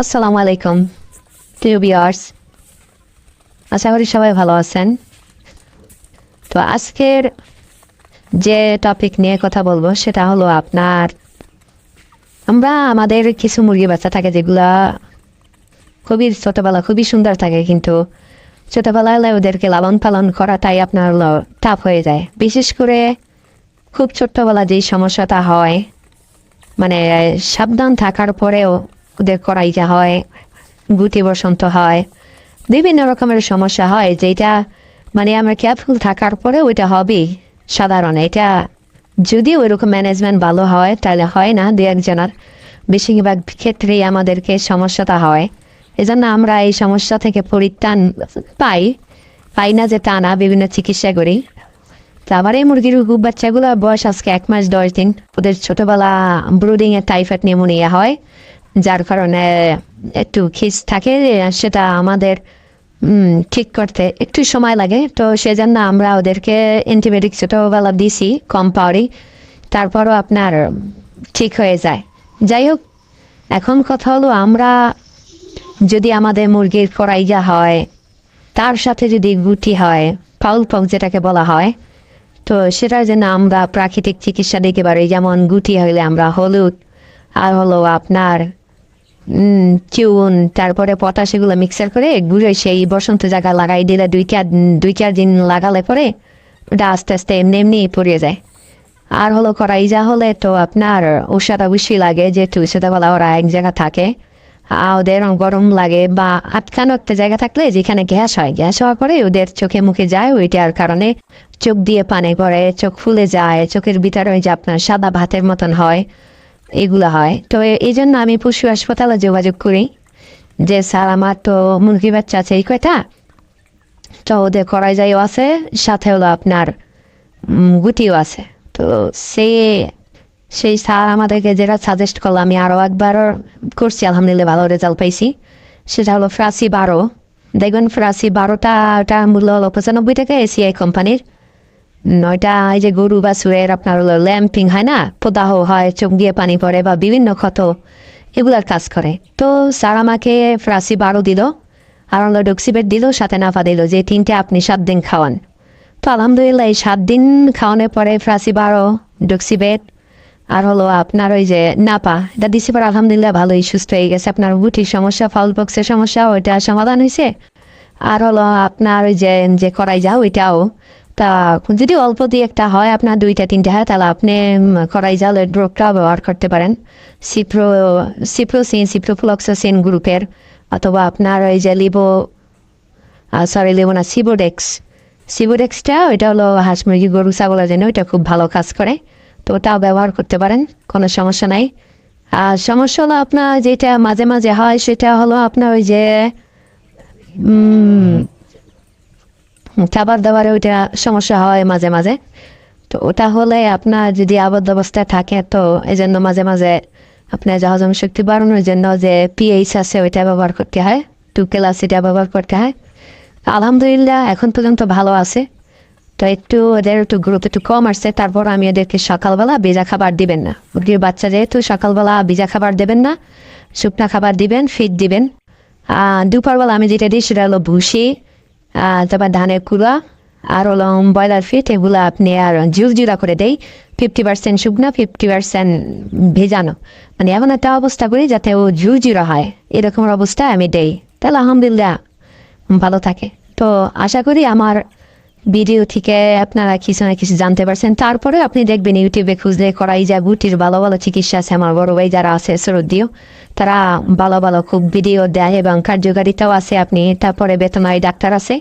আসসালামু আলাইকুম প্রিয় বিয়ার্স আশা করি সবাই ভালো আছেন। তো আজকের যে টপিক নিয়ে কথা বলব, সেটা হলো আপনার, আমরা আমাদের কিছু মুরগি বাচ্চা থাকে যেগুলা খুবই ছোটোবেলা, খুবই সুন্দর থাকে কিন্তু ছোটোবেলায় ওদেরকে লালন পালন করাটাই আপনার টাফ হয়ে যায়। বিশেষ করে খুব ছোট্টবেলা যেই সমস্যাটা হয় মানে সাবধান থাকার পরেও ওদের করাইতে হয়, গুটি বসন্ত হয়, বিভিন্ন রকমের সমস্যা হয় যেটা মানে আমরা কেয়ারফুল থাকার পরে ওইটা হবেই সাধারণ। এটা যদি ওইরকম ম্যানেজমেন্ট ভালো হয়, তাহলে হয় না দু একজনের। বেশিরভাগ ক্ষেত্রেই আমাদেরকে সমস্যাটা হয়। এজন্য আমরা এই সমস্যা থেকে পরিত্রাণ পাই। পাই না যে তা না, বিভিন্ন চিকিৎসা করি। তা আবার এই মুরগির গুপ বাচ্চাগুলো বয়স আজকে এক মাস দশ দিন। ওদের ছোটবেলা এর টাইফয়েড নিউমোনিয়া হয়। যার কারণে একটু খিস থাকে সেটা আমাদের ঠিক করতে একটু সময় লাগে। তো সেজন্য আমরা ওদেরকে অ্যান্টিবায়োটিক ছোটোবেলা দিছি, কম পাওয়ারই তারপরও আপনার ঠিক হয়ে যায়। যাই হোক, এখন কথা হলো আমরা যদি আমাদের মুরগির করাইজা হয়, তার সাথে যদি গুটি হয় ফাউল পক যেটাকে বলা হয়, তো সেটার জন্য আমরা প্রাকৃতিক চিকিৎসা দিতে পারি। যেমন গুটি হইলে আমরা হলুদ, আর হলো আপনার চুন, তারপরে পটাশ এগুলো মিক্সার করে গুঁড়ো সেই বসন্ত জায়গা লাগাই দিলে দুই চার দুই চার দিন লাগালে পরে ওটা আস্তে আস্তে এমনি এমনি পড়ে যায়। আর হলো করাই যা হলে তো আপনার ওষুধ অবশ্যই লাগে, যেহেতু ছোটোবেলা ওরা এক জায়গা থাকে। ওদের গরম লাগে বা আটকানো একটা জায়গা থাকলে যেখানে গ্যাস হয়, গ্যাস হওয়ার পরে ওদের চোখে মুখে যায়, ওইটার কারণে চোখ দিয়ে পানি পড়ে, চোখ ফুলে যায়, চোখের ভিতরে ওই যে আপনার সাদা ভাতের মতন হয়। এগুলো হয়। তো এই জন্য আমি পশু হাসপাতালে যোগাযোগ করি যে, স্যার, আমার তো মুরগি বাচ্চা আছে, এই কয়টা? তো ওদের করাই যাইও আছে, সাথে হলো আপনার গুটিও আছে। তো সে, সেই স্যার আমাদেরকে যেটা সাজেস্ট করল, আমি আরও একবার করছি, আলহামদুলিল্লাহ ভালো রেজাল্ট পাইছি। সেটা হলো ফ্রাসি বারো। দেখবেন ফ্রাসি বারোটা, ওটা মূল্য হলো পঁচানব্বই টাকা এসিআই কোম্পানির নয়টা, এই যে গরু বা সুয়ের আপনার হলো ল্যাম্পিং, হয় না? প্রদাহ হয়, চোখ দিয়ে পানি পড়ে বা বিভিন্ন ক্ষত, এগুলার কাজ করে। তো স্যার আমাকে ফ্রাসি বারো দিল, আর হলো ডক্সিবেট দিল, সাথে নাফা দিল যে তিনটে আপনি সাত দিন খাওয়ান। তো আলহামদুলিল্লাহ, এই সাত দিন খাওয়ানোর পরে ফ্রাসি বারো ডক্সিবেট আর হলো আপনার ওই যে নাপা, এটা দিছি পর আলহামদুলিল্লাহ ভালোই সুস্থ হয়ে গেছে। আপনার গুটির সমস্যা, ফাউল বক্সের সমস্যা, ওইটা সমাধান হয়েছে আর হলো আপনার ওই যে যে করাই যাও, ওইটাও। তা যদি অল্প দিয়ে একটা হয়, আপনার দুইটা, তিনটা, হয়, তাহলে আপনি করাই জালের ড্রপটা ব্যবহার করতে পারেন। সিপ্রো, সিপ্রোসিন, সিপ্রোফ্লক্সোসিন গ্রুপের, অথবা আপনার ওই যে লিবো সরি লিবো না, সিবোডেক্স। সিবোডেক্সটা, ওইটা হলো হাঁস মুরগি গরু ছাগলের জন্য ওইটা খুব ভালো কাজ করে। তো ওটাও ব্যবহার করতে পারেন, কোনো সমস্যা নাই। আর সমস্যা হলো আপনার যেটা মাঝে মাঝে হয়, সেটা হলো আপনার ওই যে খাবার দাবারে ওইটা সমস্যা হয় মাঝে মাঝে। তো ওটা হলে আপনার যদি আবদ্ধ অবস্থায় থাকে, তো এই জন্য মাঝে মাঝে আপনার হজম শক্তি বাড়ানোর জন্য যে পিএইচ আছে ওইটা ব্যবহার করতে হয় টু ক্লাস এটা ব্যবহার করতে হয়। আলহামদুলিল্লাহ, এখন পর্যন্ত ভালো আছে। তো একটু ওদের একটু গ্রুপ একটু কম আসছে, তারপর আমি ওদেরকে সকালবেলা ভেজা খাবার দিবেন না। ওদের বাচ্চা যেহেতু সকালবেলা ভিজা খাবার দেবেন না, শুকনা খাবার দিবেন ফিট দিবেন। দুপুরবেলা আমি যেটা দিই সেটা হলো ভুসি তারপর ধানের কুড়া, আর হলো ব্রয়লার ফিট, এগুলো আপনি আর জুরজুরা করে দেই। ফিফটি পার্সেন্ট শুকনো ফিফটি পার্সেন্ট ভেজানো। মানে এমন একটা অবস্থা করি যাতে ও ঝুরঝুরা হয়। এরকম অবস্থা আমি দেই। তাহলে আলহামদুলিল্লাহ, ভালো থাকে। তো আশা করি আমার ভিডিও থেকে আপনারা কিছু না কিছু জানতে পারছেন। তারপরে আপনি দেখবেন ইউটিউবে খুঁজলে করাই যা গুটির ভালো ভালো চিকিৎসা আছে আমার বড় ভাই যারা আছে সরদিও তারা ভালো ভালো খুব ভিডিও দেয় এবং কার্যকারিতাও আছে। আপনি তারপরে বেতনারি ডাক্তার আছে।